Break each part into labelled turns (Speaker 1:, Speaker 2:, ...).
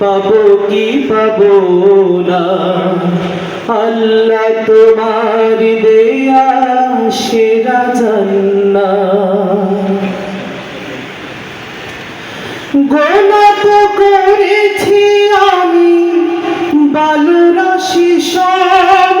Speaker 1: পাবো কি পাবো না? আল্লাহ তোমার দেয়া সেরা জান্নাত। গোলাপ করেছি আমি বালুরাশি সম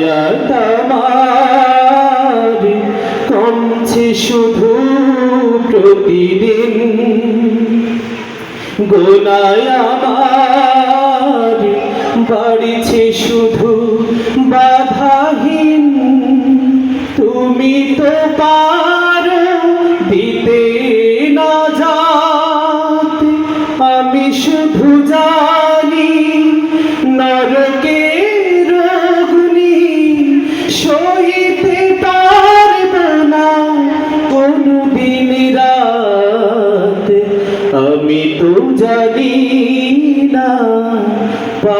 Speaker 1: হায়াত আমার কমছে শুধু প্রতিদিন। গোনায় আমার বাড়িছে শুধু বাধাহীন। তুমি তো পারো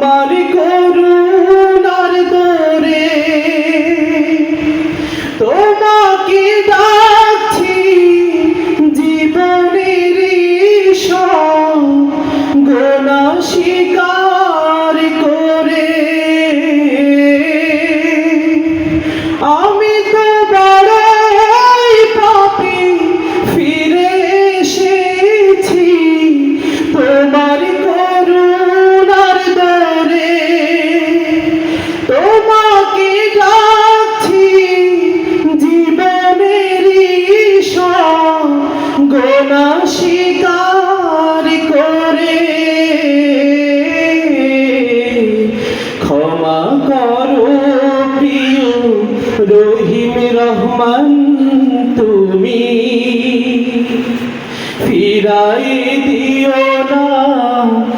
Speaker 1: তোমার করুণার ফিরাই দিও না।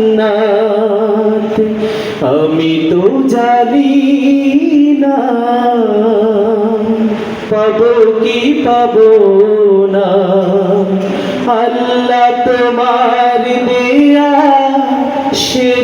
Speaker 1: জানি না পাবো কি পাবো না? আল্লাহ তোমার দেয়া জান্নাত